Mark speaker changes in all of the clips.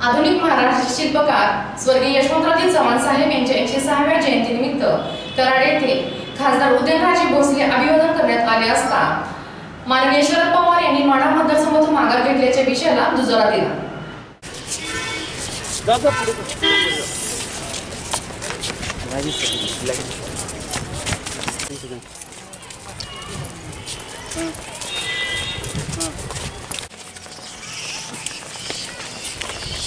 Speaker 1: आधुनिक महाराष्ट्र शिल्पकार स्वर्गीय यशवंतराजे चव्हाण साहेब यांच्या एकशे सहाव्या जयंतीनिमित्त कराड येथे खासदार उदयनराजे भोसले अभिवादन करण्यात आले असता माननीय शरद पवार यांनी माढा मतदारसंघातून माघार घेतल्याच्या विषयाला दुजोरा दिला.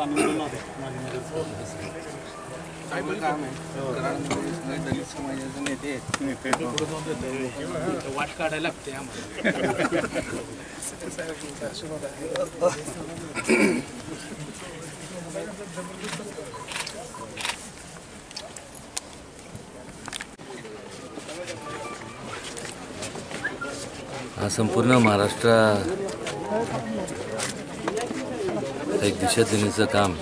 Speaker 2: सातारा जायचं मग दलित समाजाचे नेते
Speaker 3: वाट काढायला लागते आम्हाला
Speaker 2: हा संपूर्ण महाराष्ट्र एक दिशा देण्याचं काम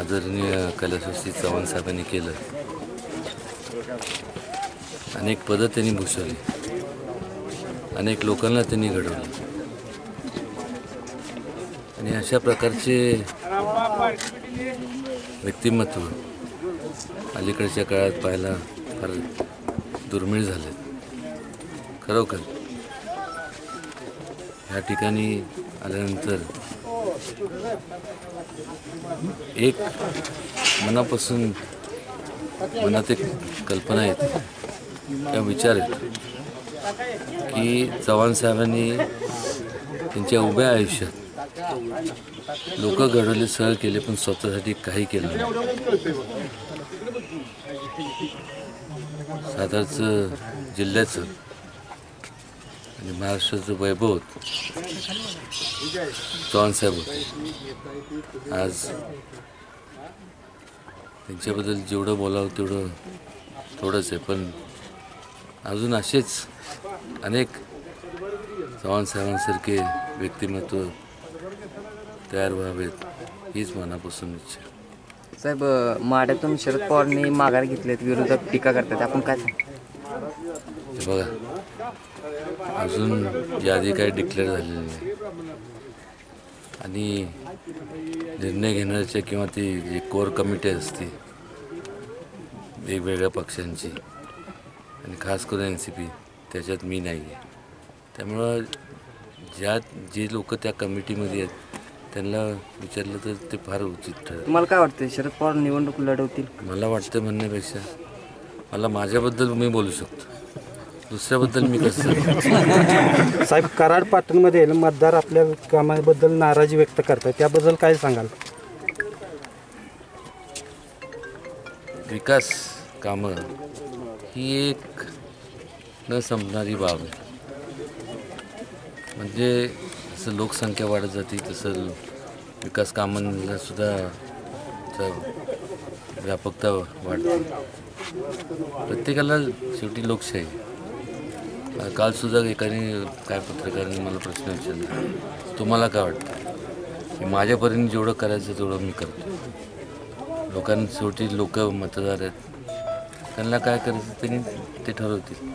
Speaker 2: आदरणीय कैलासवस्ती चव्हाण साहेबांनी केलं. अनेक पदं त्यांनी भूषवली. अनेक लोकांना त्यांनी घडवलं. आणि अशा प्रकारचे व्यक्तिमत्व अलीकडच्या काळात पाहायला फार दुर्मिळ झालेत. खरोखर ह्या ठिकाणी आल्यानंतर एक मनापासून मनात एक कल्पना येते. किंवा विचार येतो. की चव्हाण साहेबांनी त्यांच्या उभ्या आयुष्यात लोक घडवले सहल केले पण स्वतःसाठी काही केलं नाही. सातारचं जिल्ह्याचं आणि महाराष्ट्राचं वैभव चव्हाणसाहेब होते आज त्यांच्याबद्दल जेवढं बोलावं तेवढं थोडंच आहे पण अजून असेच अनेक चव्हाणसाहेबांसारखे व्यक्तिमत्व तयार व्हावेत हीच मनापासून इच्छा.
Speaker 4: साहेब माड्यातून शरद पवारांनी माघार घेतलेत विरोधक टीका करतात आपण काय
Speaker 2: बघा अजून यादी काही डिक्लेअर झालेली नाही. आणि निर्णय घेण्याच्या किंवा ती जी कोर कमिटी असते वेगवेगळ्या पक्षांची आणि खास करून एन सी पी त्याच्यात मी नाही आहे. त्यामुळं ज्या जे लोक त्या कमिटीमध्ये आहेत त्यांना विचारलं तर ते फार उचित ठरेल
Speaker 4: तुम्हाला काय वाटतं शरद पवार निवडणूक लढवतील?
Speaker 2: मला वाटतं म्हणण्यापेक्षा मला माझ्याबद्दल मी बोलू शकतो. दुसऱ्याबद्दल मी कसं?
Speaker 5: साहेब कराड पाटणमध्ये मतदार आपल्या कामाबद्दल नाराजी व्यक्त करतात. त्याबद्दल काय सांगाल?
Speaker 2: विकास कामं ही एक न संपणारी बाब आहे. म्हणजे जसं लोकसंख्या वाढत जाते तसं विकास कामांना सुद्धा व्यापकता वाढते. प्रत्येकाला शेवटी लोकशाही काल कालसुद्धा एकाने काय पत्रकाराने मला प्रश्न विचारला. तुम्हाला काय वाटतं? की माझ्यापर्यंत जेवढं करायचं तेवढं मी करतो. लोकांना शेवटी लोक मतदार आहेत. त्यांना काय करायचं? त्यांनी ते ठरवतील.